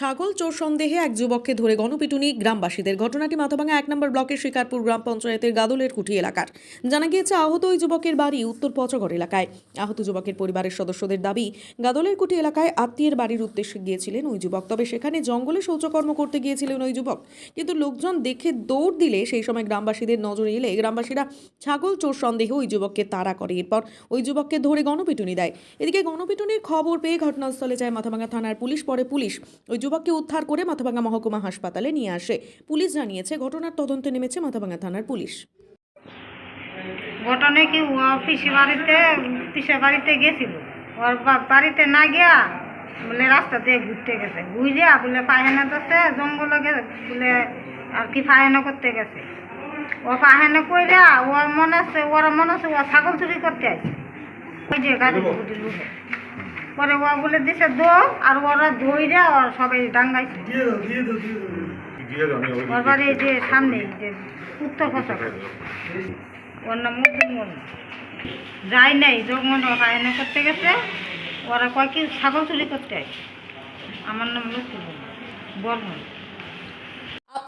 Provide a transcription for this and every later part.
ছাগল, চোর সন্দেহে এক যুবককে ধরে গণপিটুনি গ্রামবাসীদের। ঘটনাটি মাথাভাঙা এক নম্বর ব্লকের শিকারপুর গ্রাম পঞ্চায়েতের গাদলের কুঠি এলাকার। জানা গিয়েছে, আহত ওই যুবকের বাড়ি উত্তর পচগড় এলাকায়। আহত যুবকের পরিবারের সদস্যদের দাবি, গাদলের কুঠি এলাকায় আত্মীয়ের বাড়ির উদ্দেশ্যে গিয়েছিলেন ওই যুবক। তবে সেখানে জঙ্গলে শৌচকর্ম করতে গিয়েছিলেন ওই যুবক। কিন্তু লোকজন দেখে দৌড় দিলে সেই সময় গ্রামবাসীদের নজরে এলে গ্রামবাসীরা ছাগল, চোর সন্দেহে ওই যুবককে তাড়া করে। এরপর ওই যুবককে ধরে গণপিটুনি দেয়। এদিকে গণপিটুনির খবর পেয়ে ঘটনাস্থলে যায় মাথাভাঙা থানার পুলিশ। পরে পুলিশ ওই যুবককে উদ্ধার করে মাথাভাঙা মহকুমা হাসপাতালে নিয়ে আসে। পুলিশ জানিয়েছে, ঘটনার তদন্তে নেমেছে মাথাভাঙা থানার পুলিশ। ঘটনা কি, ও পিসি বাড়িতে, পিসের বাড়িতে গেছিল। ওর বাড়িতে না গিয়া বলে রাস্তা দিয়ে ঘুরতে গেছে। ঘুরিয়া বলে পায়খানা করতে জঙ্গলে গেছে বলে আর কি পায়খানা করতে গেছে। ও পায়খানা কইরা ওর মনে আছে, ওর মনে আছে ও ছাগল চুরি করতে আছে ওই যে গাড়ি লুহে পরে ও বলে দিছে দো। আর ওরা ধইরা আর সবাই ডাঙ্গাইছে। ওর এই যে সামনে যে উত্তর ফসল ওর নাম মুদ্দিমন যাই নাই যখন রায়না করতে গেছে। ওরা কয় কি ছাগল চুরি করতে আমার নাম লক্ষ্মী বর্মন।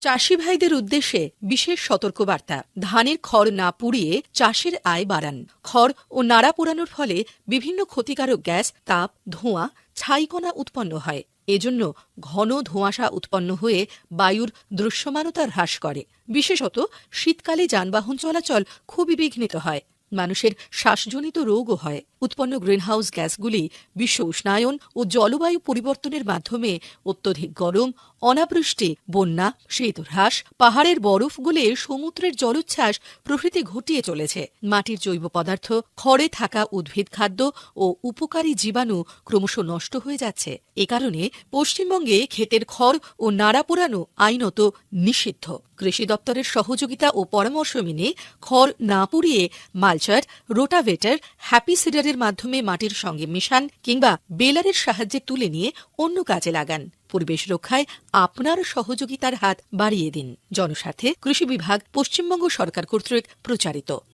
চাষি ভাইদের উদ্দেশ্যে বিশেষ সতর্কবার্তা। ধানের খড় না পুড়িয়ে চাষের আয় বাড়ান। খড় ও নাড়া পোড়ানোর ফলে বিভিন্ন ক্ষতিকারক গ্যাস, তাপ, ধোঁয়া, ছাইকণা উৎপন্ন হয়। এজন্য ঘন ধোঁয়াশা উৎপন্ন হয়ে বায়ুর দৃশ্যমানতা হ্রাস করে। বিশেষত শীতকালে যানবাহন চলাচল খুবই বিঘ্নিত হয়। মানুষের শ্বাসজনিত রোগও হয়। উৎপন্ন গ্রিনহাউস গ্যাসগুলি বিশ্ব উষ্ণায়ন ও জলবায়ু পরিবর্তনের মাধ্যমে অত্যধিক গরম অনাবৃষ্টি, বন্যা শীতহ্রাস পাহাড়ের বরফ গলে সমুদ্রের জলোচ্ছ্বাস প্রভৃতি ঘটিয়ে চলেছে। মাটির জৈব পদার্থ, খড়ে থাকা উদ্ভিদ খাদ্য ও উপকারী জীবাণু ক্রমশ নষ্ট হয়ে যাচ্ছে। এ কারণে পশ্চিমবঙ্গে ক্ষেতের খড় ও নাড়া পোড়ানো আইনত নিষিদ্ধ। কৃষি দপ্তরের সহযোগিতা ও পরামর্শ মেনে খড় না পুড়িয়ে মালচার, রোটাভেটার, হ্যাপি সিডারের মাধ্যমে মাটির সঙ্গে মিশান কিংবা বেলারের সাহায্যে তুলে নিয়ে অন্য কাজে লাগান। পরিবেশ রক্ষায় আপনার সহযোগিতার হাত বাড়িয়ে দিন। জনস্বার্থে কৃষি বিভাগ পশ্চিমবঙ্গ সরকার কর্তৃক প্রচারিত।